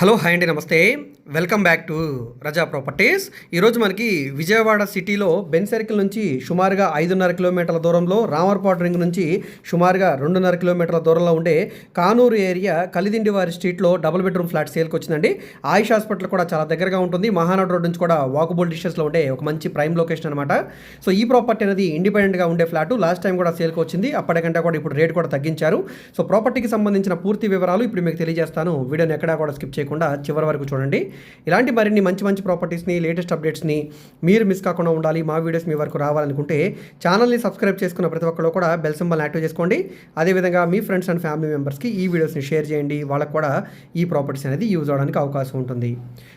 Hello hi అండి నమస్తే. Welcome back to Raza properties. ఈరోజు మనకి విజయవాడ సిటీలో బెన్ సర్కిల్ నుంచి సుమారుగా ఐదున్నర కిలోమీటర్ల దూరంలో రామర్పాట్ రింగ్ నుంచి సుమారుగా రెండున్నర కిలోమీటర్ల దూరంలో ఉండే కానూరు ఏరియా కలిదిండివారి స్ట్రీట్లో డబుల్ బెడ్రూమ్ ఫ్లాట్ సేల్కి వచ్చిందండి. ఆయుష్ హాస్పిటల్ కూడా చాలా దగ్గరగా ఉంటుంది. మహానాడు రోడ్ నుంచి కూడా వాకబుల్ డిస్టెన్స్లో ఉండే ఒక మంచి ప్రైమ్ లొకేషన్ అనమాట సో ఈ ప్రాపర్టీ అనేది ఇండిపెండెంట్గా ఉండే ఫ్లాట్. లాస్ట్ టైం కూడా సేల్కి వచ్చింది. అప్పటికంటే కూడా ఇప్పుడు రేట్ కూడా తగ్గించారు. సో ప్రాపర్టీకి సంబంధించిన పూర్తి వివరాలు ఇప్పుడు మీకు తెలియజేస్తాను. వీడియోని ఎక్కడా కూడా స్కిప్ చేయకుండా చివరి వరకు చూడండి. ఇలాంటి మరిన్ని మంచి మంచి ప్రాపర్టీస్ని లేటెస్ట్ అప్డేట్స్ని మీరు మిస్ కాకుండా ఉండాలి. మా వీడియోస్ మీ వరకు రావాలనుకుంటే ఛానల్ని సబ్స్క్రైబ్ చేసుకున్న ప్రతి ఒక్కరు కూడా బెల్ సింబల్ యాక్టివ్ చేసుకోండి. అదేవిధంగా మీ ఫ్రెండ్స్ అండ్ ఫ్యామిలీ మెంబర్స్కి ఈ వీడియోస్ని షేర్ చేయండి. వాళ్ళకు కూడా ఈ ప్రాపర్టీస్ అనేది యూజ్ అవడానికి అవకాశం ఉంటుంది.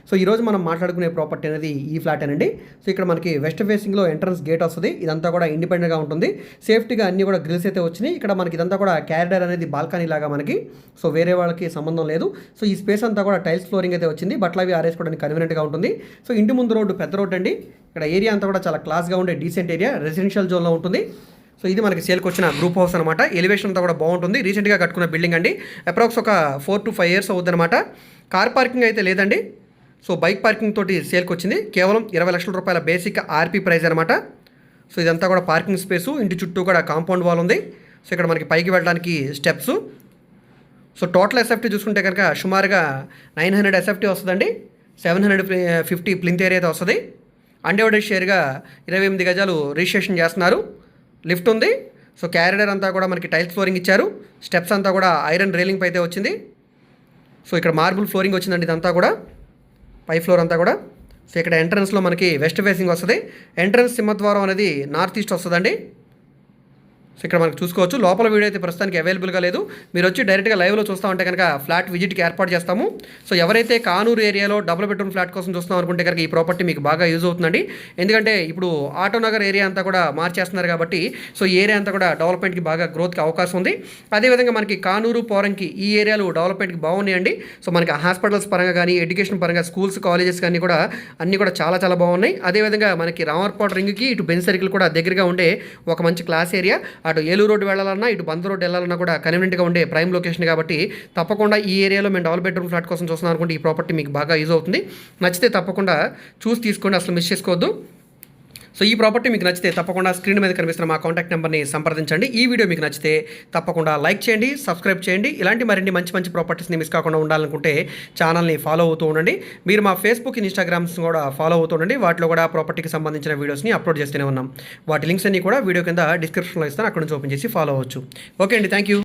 సో ఈరోజు మనం మాట్లాడుకునే ప్రాపర్టీ అనేది ఈ ఫ్లాట్ అనండి. సో ఇక్కడ మనకి వెస్ట్ ఫేసింగ్లో ఎంట్రన్స్ గేట్ వస్తుంది. ఇదంతా కూడా ఇండిపెండెంట్గా ఉంటుంది. సేఫ్టీగా అన్ని కూడా గ్రిల్స్ అయితే వచ్చినాయి. ఇక్కడ మనకి ఇదంతా కూడా క్యారిడర్ అనేది బాల్కనీ లాగా మనకి. సో వేరే వాళ్ళకి సంబంధం లేదు. సో ఈ స్పేస్ అంతా కూడా టైల్స్ ఫ్లోరింగ్ అయితే వచ్చింది. బట్టలు అవి ఆరేసుకోవడానికి కన్వీనియంట్గా ఉంటుంది. సో ఇంటి ముందు రోడ్డు పెద్ద రోడ్డు అండి. ఇక్కడ ఏరియా అంతా కూడా చాలా క్లాస్గా ఉండే డీసెంట్ ఏరియా రెసిడెన్షియల్ జోన్లో ఉంటుంది. సో ఇది మనకి సేల్కి వచ్చిన గ్రూప్ హౌస్ అనమాట ఎలివేషన్ అంతా కూడా బాగుంటుంది. రీసెంట్గా కట్టుకున్న బిల్డింగ్ అండి. అప్రాక్స్ ఒక ఫోర్ టు ఫైవ్ ఇయర్స్ అవుతుంది అనమాట కార్ పార్కింగ్ అయితే లేదండి. సో బైక్ పార్కింగ్ తోటి సేల్కి వచ్చింది. కేవలం ఇరవై లక్షల రూపాయల బేసిక్ ఆర్పీ ప్రైస్ అనమాట సో ఇదంతా కూడా పార్కింగ్ స్పేసు ఇంటి చుట్టూ కూడా కాంపౌండ్ వాల్ ఉంది. సో ఇక్కడ మనకి పైకి వెళ్ళడానికి స్టెప్స్ సో టోటల్ ఎస్ఎఫ్టీ చూసుకుంటే కనుక సుమారుగా నైన్ హండ్రెడ్ ఎస్ఎఫ్టీ వస్తుందండి. Seven hundred fifty plinth area అయితే వస్తుంది. అన్డివైడెడ్ షేర్గా ఇరవై ఎనిమిది గజాలు రిజిస్ట్రేషన్ చేస్తున్నారు. లిఫ్ట్ ఉంది. సో క్యారిడర్ అంతా కూడా మనకి టైల్స్ ఫ్లోరింగ్ ఇచ్చారు. స్టెప్స్ అంతా కూడా ఐరన్ రేలింగ్ అయితే వచ్చింది. సో ఇక్కడ మార్బుల్ ఫ్లోరింగ్ వచ్చిందండి ఇదంతా కూడా. పై ఫ్లోర్ అంతా కూడా. సో ఇక్కడ ఎంట్రన్స్లో మనకి వెస్ట్ ఫేసింగ్ వస్తుంది. ఎంట్రన్స్ సింహద్వారం అనేది నార్త్ ఈస్ట్ వస్తుందండి. సో ఇక్కడ మనకు చూసుకోవచ్చు. లోపల వీడియో అయితే ప్రస్తుతానికి అవైలబుల్గా లేదు. మీరు వచ్చి డైరెక్ట్గా లైవ్లో చూస్తూ ఉంటే కనుక ఫ్లాట్ విజిట్కి ఏర్పాటు చేస్తాము. సో ఎవరైతే కానూరు ఏరియాలో డబుల్ బెడ్రూమ్ ఫ్లాట్ కోసం చూస్తున్నాం అనుకుంటే కనుక ఈ ప్రాపర్టీ మీకు బాగా యూజ్ అవుతుందండి. ఎందుకంటే ఇప్పుడు ఆటోనగర్ ఏరియా అంతా కూడా మార్చేస్తున్నారు కాబట్టి సో ఈ ఏరియా అంతా కూడా డెవలప్మెంట్కి బాగా గ్రోత్కి అవకాశం ఉంది. అదేవిధంగా మనకి కానూరు పోరంకి ఈ ఏరియాలు డెవలప్మెంట్కి బాగున్నాయండి. సో మనకి హాస్పిటల్స్ పరంగా కానీ ఎడ్యుకేషన్ పరంగా స్కూల్స్ కాలేజెస్ కానీ కూడా అన్నీ కూడా చాలా చాలా బాగున్నాయి. అదేవిధంగా మనకి రామర్పాట్ రింగ్కి ఇటు బెన్ సర్కిల్ కూడా దగ్గరగా ఉండే ఒక మంచి క్లాస్ ఏరియా అటు ఏలూరు రోడ్డు వెళ్ళాలన్నా ఇటు బంద్ రోడ్డు వెళ్ళాలన్నా కూడా కన్వీనియంట్గా ఉండే ప్రైమ్ లొకేషన్ కాబట్టి తప్పకుండా ఈ ఏరియాలో మేము డబుల్ బెడ్రూమ్ ఫ్లాట్ కోసం చూస్తున్నాం అనుకుంటే ఈ ప్రాపర్టీ మీకు బాగా యూజ్ అవుతుంది. నచ్చితే తప్పకుండా చూసి తీసుకోండి అసలు మిస్ చేసుకోవద్దు. సో ఈ ప్రాపర్టీ మీకు నచ్చితే తప్పకుండా స్క్రీన్ మీద కనిపిస్తున్న మా కాంటాక్ట్ నెంబర్ని సంప్రదించండి. ఈ వీడియో మీకు నచ్చితే తప్పకుండా లైక్ చేయండి సబ్స్క్రైబ్ చేయండి. ఇలాంటి మరిన్ని మంచి మంచి ప్రాపర్టీస్ని మిస్ కాకుండా ఉండాలనుకుంటే ఛానల్ని ఫాలో అవుతూ ఉండండి. మీరు మా ఫేస్బుక్ ఇన్స్టాగ్రామ్స్ కూడా ఫాలో అవుతూ ఉండండి. వాటిలో కూడా ప్రాపర్టీకి సంబంధించిన వీడియోస్ని అప్లోడ్ చేస్తూనే ఉన్నాం. వాటి లింక్స్ అన్ని కూడా వీడియో కింద డిస్క్రిప్షన్లో ఇస్తాను. అక్కడ నుంచి ఓపెన్ చేసి ఫాలో అవ్వచ్చు. ఓకే అండి. Thank you